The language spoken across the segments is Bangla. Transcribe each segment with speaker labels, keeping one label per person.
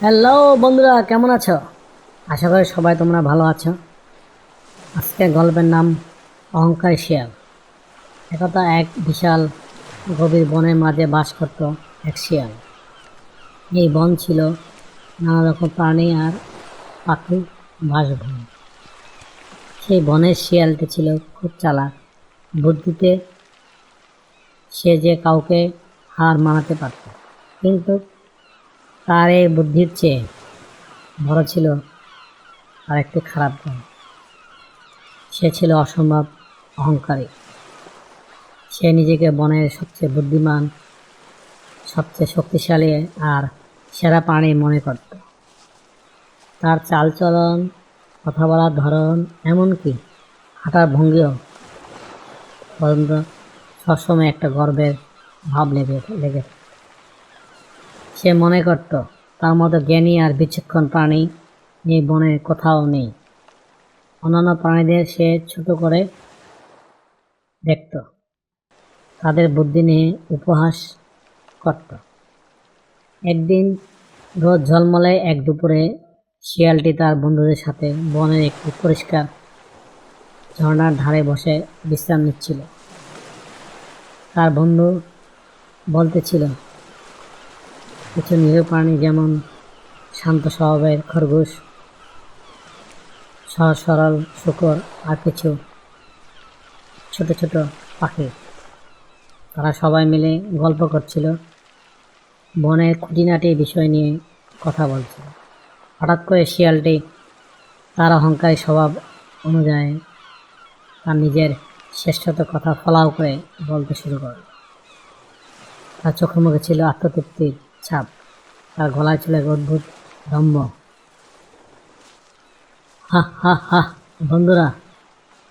Speaker 1: হ্যালো বন্ধুরা, কেমন আছো? আশা করি সবাই তোমরা ভালো আছো। আজকে গল্পের নাম অহংকারী শিয়াল। একথা এক বিশাল গভীর বনের মাঝে বাস করত এক শিয়াল। এই বন ছিল নানা রকম প্রাণী আর পাখি বাসভূমি। সেই বনের শিয়ালটি ছিল খুব চালাক। বুদ্ধিতে সে যে কাউকে হার মানাতে পারত। কিন্তু তার এই বুদ্ধির চেয়ে বড় ছিল আর একটি খারাপ গুণ সে ছিল অসম্ভব অহংকারী সে নিজেকে বনের সবচেয়ে বুদ্ধিমান, সবচেয়ে শক্তিশালী আর সেরা প্রাণী মনে করত তার চালচলন, কথা বলার ধরন এমনকি হাঁটার ভঙ্গিও পর্যন্ত সবসময় একটা গর্বের ভাব লেগে লেগে। সে মনে করত, তার মতো জ্ঞানী আর বিচক্ষণ প্রাণী এই বনে কোথাও নেই। অন্যান্য প্রাণীদের সে ছোট করে দেখত। তাদের বুদ্ধি নিয়ে উপহাস করত। একদিন রোদ ঝলমলে এক দুপুরে শিয়ালটি তার বন্ধুদের সাথে বনের একটি পরিষ্কার ঝর্ণার ধারে বসে বিশ্রাম নিচ্ছিল। তার বন্ধু বলতেছিল কিছু নিরীহ প্রাণী যেমন শান্ত স্বভাবের খরগোশ, সহজ সরল শুকর আর কিছু ছোট ছোট পাখি। তারা সবাই মিলে গল্প করছিল, বনের খুঁটিনাটি বিষয় নিয়ে কথা বলছিল। হঠাৎ করে শিয়ালটি তার অহংকারী স্বভাব অনুযায়ী তার নিজের শ্রেষ্ঠত কথা ফলাও করে বলতে শুরু করল। তার চোখে মুখে ছিল আত্মতৃপ্তির ছাপ। তার গলায় ছিল এক অদ্ভুত দম্ভ। হা হা হা, বন্ধুরা,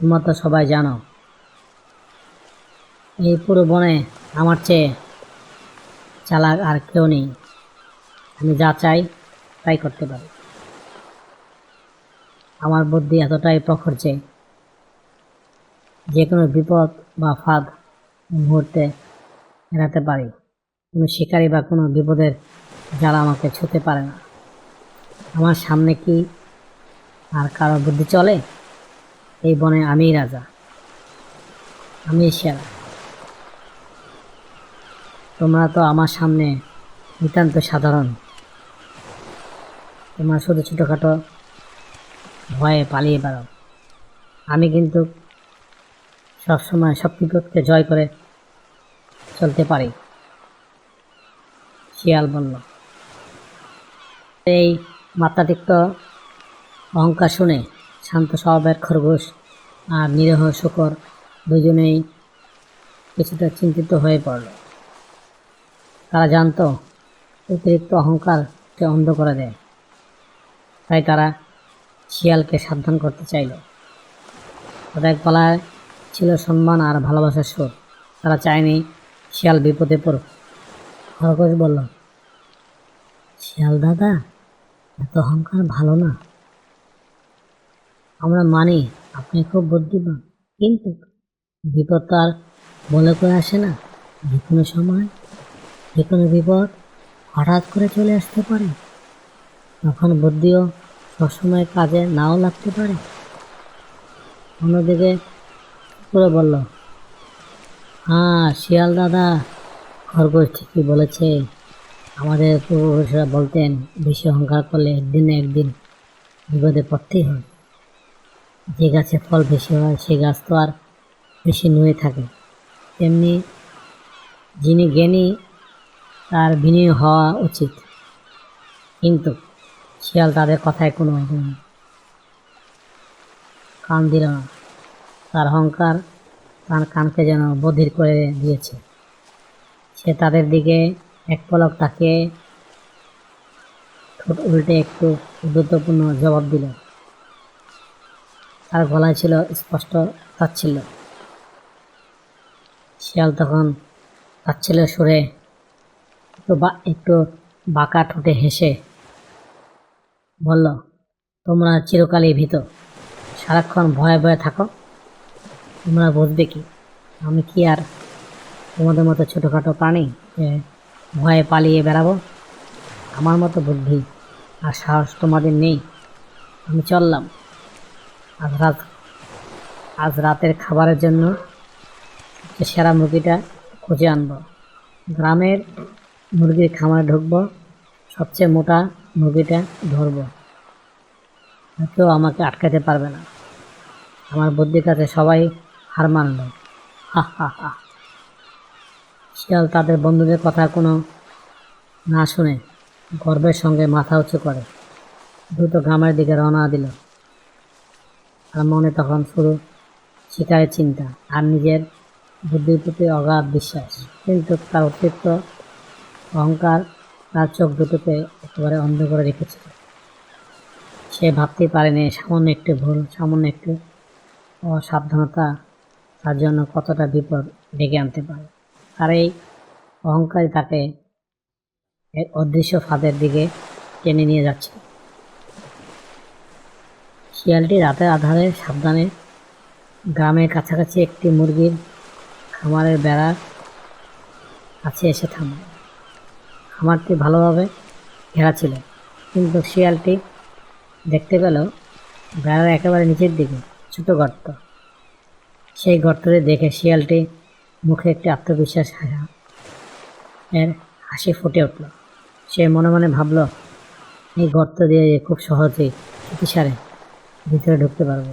Speaker 1: তোমরা তো সবাই জানো। এই পুরো বনে আমার চেয়ে চালাক আর কেউ নেই। আমি যা চাই, তাই করতে পারি। আমার বুদ্ধি এতটাই প্রখর যে যে কোনো বিপদ বা ফাঁদ মুহূর্তে এড়াতে পারি। কোনো শিকারী বা কোনো বিপদের যারা আমাকে ছুতে পারে না। আমার সামনে কি আর কারও বুদ্ধি চলে? এই বনে আমিই রাজা। আমি সেরা। তোমরা তো আমার সামনে নিতান্ত সাধারণ। তোমরা শুধু ছোটোখাটো ভয়ে পালিয়ে বেড়াও। আমি কিন্তু সবসময় সব বিপদকে জয় করে চলতে পারি। শিয়াল বলল, এই মাত্রাতিক্ত অহংকার শুনে শান্ত স্বভাবের খরগোশ আর নিরহ শুকর দুজনেই কিছুটা চিন্তিত হয়ে পড়ল। তারা জানতো অতিরিক্ত অহংকারকে অন্ধ করে দেয়। তাই তারা শিয়ালকে সাবধান করতে চাইল। তাদের গলায় ছিল সম্মান আর ভালোবাসার সুর। তারা চায়নি শিয়াল বিপদে পড়ুক। খরগোশ বলল, শিয়াল দাদা, এত অহংকার ভালো না। আমরা মানি আপনি খুব বুদ্ধিমান, কিন্তু বিপদ তো আর বলে করে আসে না। যে কোনো সময়, যে কোনো বিপদ হঠাৎ করে চলে আসতে পারে। তখন বুদ্ধিও সবসময় কাজে নাও লাগতে পারে। অন্যদিকে করে বলল হ্যাঁ শিয়াল দাদা খরগোশ ঠিকই বলেছে। আমাদের পূর্বপুরুষরা বলতেন, বেশি অহংকার করলে একদিন একদিন বিপদে পড়তেই হয়। যে গাছে ফল বেশি হয়, সে গাছ তো আর বেশি নুয়ে থাকে। তেমনি যিনি জ্ঞানী, তার বিনয় হওয়া উচিত। কিন্তু শিয়াল তাদের কথায় কোনো কান দিল না। তার অহংকার তার কানকে যেন বধির করে দিয়েছে। সে তাদের দিকে এক পলক তাকে ঠোঁট উল্টে একটু গুরুত্বপূর্ণ জবাব দিল। তার গলায় ছিল স্পষ্ট তাচ্ছিল্য। শিয়াল তখন তাচ্ছিল্য সুরে একটু বা, একটু বাঁকা ঠোঁটে হেসে বলল, তোমরা চিরকালই ভীত। সারাক্ষণ ভয়ে ভয়ে থাকো। তোমরা বুঝবে কি? আমি কি আর তোমাদের মতো ছোটোখাটো প্রাণী যে ভয়ে পালিয়ে বেড়াবো? আমার মতো বুদ্ধি আর সাহস তোমাদের নেই। আমি চললাম। আজ রাত, আজ রাতের খাবারের জন্য সেরা মুরগিটা খুঁজে আনব। গ্রামের মুরগির খামারে ঢুকবো, সবচেয়ে মোটা মুরগিটা ধরবো। কেউ আমাকে আটকাতে পারবে না। আমার বুদ্ধির কাছে সবাই হার মানল। হা হা হা। শিয়াল তাদের বন্ধুদের কথা কোনো না শুনে গর্বের সঙ্গে মাথা উঁচু করে। দ্রুত গ্রামের দিকে রওনা দিল। আর মনে তখন শুরু শিকারের চিন্তা আর নিজের বুদ্ধির প্রতি অগাধ বিশ্বাস। কিন্তু তার অতিরিক্ত অহংকার তার চোখ দুটোকে একেবারে অন্ধ করে রেখেছিল। সে ভাবতেই পারেনি সামান্য একটু ভুল, সামান্য একটু অসাবধানতা তার জন্য কতটা বিপদ ডেকে আনতে পারে। আর এই অহংকারই তাকে অদৃশ্য ফাঁদের দিকে টেনে নিয়ে যাচ্ছে। শিয়ালটি রাতের আধারে সাবধানে গ্রামের কাছাকাছি একটি মুরগির খামারের বেড়ার কাছে এসে থামে খামারটি ভালোভাবে ঘেরা ছিল, কিন্তু শিয়ালটি দেখতে পেল বেড়ার একেবারে নিচের দিকে, ছোট গর্ত। সেই গর্তটি দেখে শিয়ালটি মুখে একটি আত্মবিশ্বাস এর হাসি ফুটে উঠল। সে মনে মনে ভাবল, এই গর্ত দিয়ে খুব সহজেই চিকিৎসারে ভিতরে ঢুকতে পারব।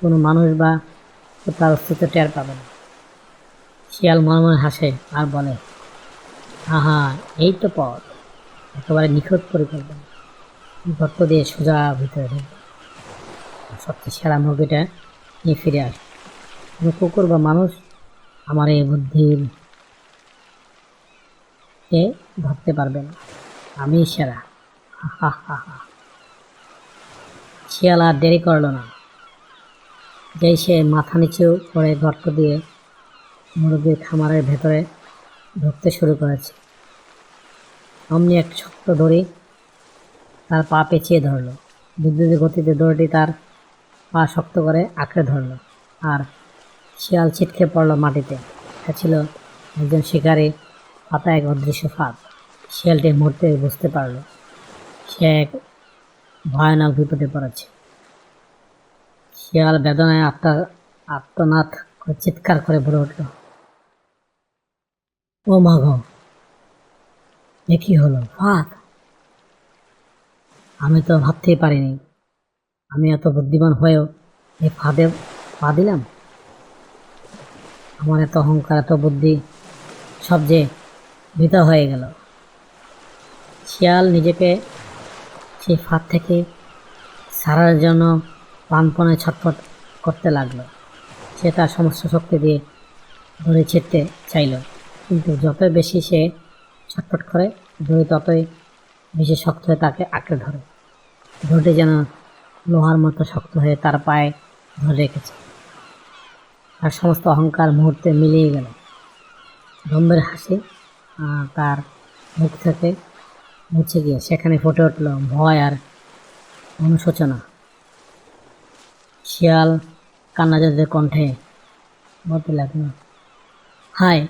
Speaker 1: কোনো মানুষ বা তার অস্তিত্ব টের পাবে না। শিয়াল মনে মনে হাসে আর বলে, আহা, এই তো পথ। একেবারে নিখুঁত পরিকল্পনা। গর্ত দিয়ে সোজা ভিতরে ঢুকবে সবচেয়ে সেরা মুরগিটা নিয়ে ফিরে আসবে কোনো কুকুর বা মানুষ আমার এই বুদ্ধির কে ধরতে পারবে না। আমি সেরা। হা হা হা শিয়াল আর দেরি করল না। যেই সে মাথা নিচু করে গর্ত দিয়ে মুরগির খামারের ভেতরে ঢুকতে শুরু করেছে। অমনি এক শক্ত দড়ি তার পা পেঁচিয়ে ধরলো। বিদ্যুতের গতিতে দড়িটি তার পা শক্ত করে আঁকড়ে ধরলো। আর শিয়াল ছিটকে পড়ল মাটিতে। এটা ছিল একজন শিকারী, পাতা এক অদৃশ্য ফাঁদ। শিয়ালটি মুহূর্তে বুঝতে পারল। সে এক ভয়ানক বিপদে পড়েছে। শিয়াল বেদনায় আত্মা, আত্মনাথ করে চিৎকার করে বলে উঠল, ও মাঘ কি হলো? ফাঁদ? আমি তো ভাবতেই পারিনি। আমি এত বুদ্ধিমান হয়েও এই ফাঁদে পা দিলাম? আমার এত অহংকার, এত বুদ্ধি, সব যে বৃথা হয়ে গেল। শিয়াল নিজেকে সেই ফাঁদ থেকে সারার জন্য প্রাণপণে ছটফট করতে লাগল। সে তার সমস্ত শক্তি দিয়ে দড়ি ছিঁড়তে চাইল। কিন্তু যতই বেশি সে ছটফট করে, দড়ি ততই বেশি শক্ত হয়ে তাকে আঁকড়ে ধরে। দড়িটি যেন লোহার মতো শক্ত হয়ে তার পায়ে ধরে রেখেছে। তার সমস্ত অহংকার মুহূর্তে মিলিয়ে গেল। গম্ভীর হাসি তার মুখ থেকে মুছে গিয়ে সেখানে ফুটে উঠল ভয় আর অনুশোচনা। শিয়াল কান্নাজাদের কণ্ঠে বলতে লাগল, হায়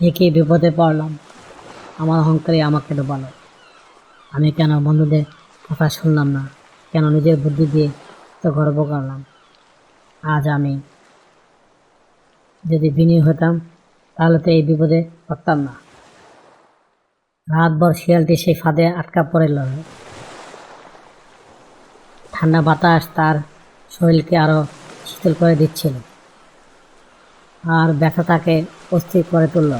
Speaker 1: একে বিপদে পড়লাম? আমার অহংকারই আমাকে ডোবালো। আমি কেন বন্ধুদের কথা শুনলাম না? কেন নিজের বুদ্ধি দিয়ে তো গর্ব করলাম? আজ আমি যদি বিনয়ী হতাম, তাহলে তো এই বিপদে পড়তাম না। রাতভর শিয়ালটি সেই ফাঁদে আটকা পড়ে ঠান্ডা বাতাস তার শরীরকে আরও শীতল করে দিচ্ছিল আর ব্যথা তাকে অস্থির করে তুলল।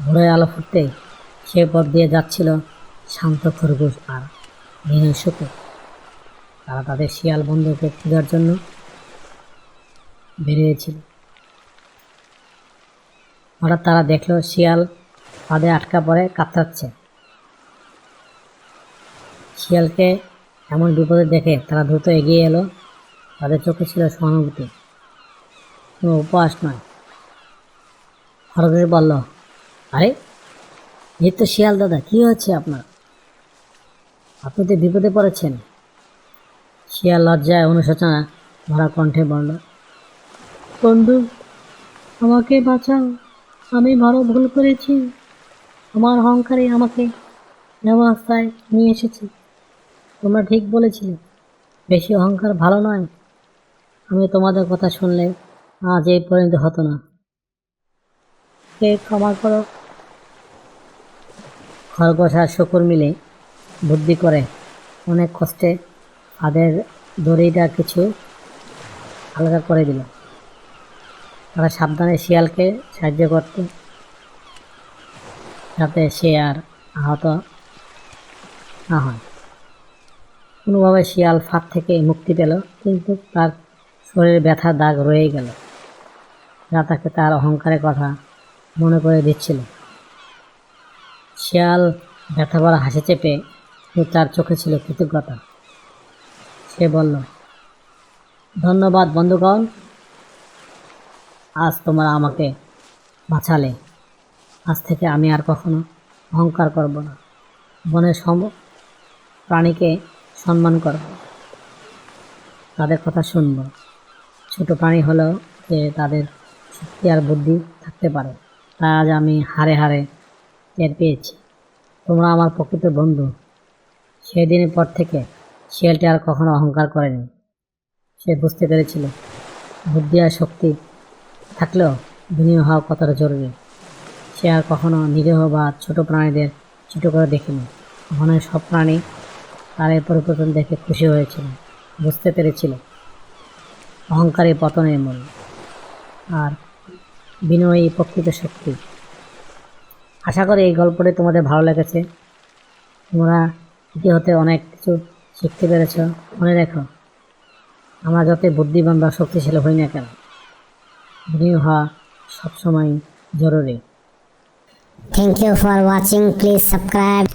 Speaker 1: ভোরের আলো ফুটতেই সে পথ দিয়ে যাচ্ছিল শান্ত খরগোশ আর বিনয় শুকুর তারা তাদের শিয়াল বন্ধুকে খোঁজার জন্য বেরিয়েছিল। হঠাৎ তারা দেখল শিয়াল ফাঁদে আটকা পড়ে কাতরাচ্ছে। শিয়ালকে এমন বিপদে দেখে তারা দ্রুত এগিয়ে এলো। তাদের চোখে ছিল সহানুভূতি। কোনো উপহাস নয়। খরগোশ বলল, আরে, এই তো শিয়াল দাদা, কী হচ্ছে আপনার? আপনি তো বিপদে পড়েছেন। শিয়াল লজ্জায় অনুশোচনা ভরা কণ্ঠে বলল, বন্ধু, আমাকে বাঁচাও। আমি বড় ভুল করেছি। আমার অহংকারে আমাকে এ অবস্থায় নিয়ে এসেছি। তোমরা ঠিক বলেছিলে, বেশি অহংকার ভালো নয়। আমি তোমাদের কথা শুনলে আজ এই পরিণত হতো না। কে ক্ষমা করো। খরগোশ আর শুকুর মিলে বুদ্ধি করে অনেক কষ্টে তাদের দড়িটা কিছু হালকা করে দিল। তারা সাবধানে শিয়ালকে সাহায্য করতে, যাতে সে আর আহত না হয়। কোনোভাবে শিয়াল ফাঁদ থেকে মুক্তি পেল, কিন্তু তার শরীরে ব্যথার দাগ রয়ে গেল। যা তাকে তার অহংকারের কথা মনে করে দিচ্ছিল। শিয়াল ব্যথা ভরা হাসি চেপে তার চোখে ছিল কৃতজ্ঞতা। সে বলল, ধন্যবাদ বন্ধুগণ আজ তোমরা আমাকে বাঁচালে। আজ থেকে আমি আর কখনো অহংকার করব না। বনের সম প্রাণীকে সম্মান করব। তাদের কথা শুনব। ছোট প্রাণী হলেও যে তাদের শক্তি আর বুদ্ধি থাকতে পারে, তা আজ আমি হারে হারে টের পেয়েছি। তোমরা আমার প্রকৃত বন্ধু। সেই দিনের পর থেকে শিয়ালটি আর কখনো অহংকার করেনি। সে বুঝতে পেরেছিল, বুদ্ধি আর শক্তি থাকলেও বিনিয়োগ হওয়া কতটা জরুরি, সে আর কখনো নিরীহ বা ছোট প্রাণীদের ছোট করে দেখেনি। বনের সব প্রাণী তার এই পরিবর্তন দেখে খুশি হয়েছিল, বুঝতে পেরেছিল। অহংকারী পতনের মূল আর বিনয়ী প্রকৃত শক্তি। আশা করি এই গল্পটি তোমাদের ভালো লেগেছে। তোমরা ইতি হতে অনেক কিছু শিখতে পেরেছ। মনে রেখো, আমরা যতই বুদ্ধিমান বা শক্তিশালী হই না কেন বিনয়ী হওয়া সবসময় জরুরি
Speaker 2: Thank you for watching. Please subscribe.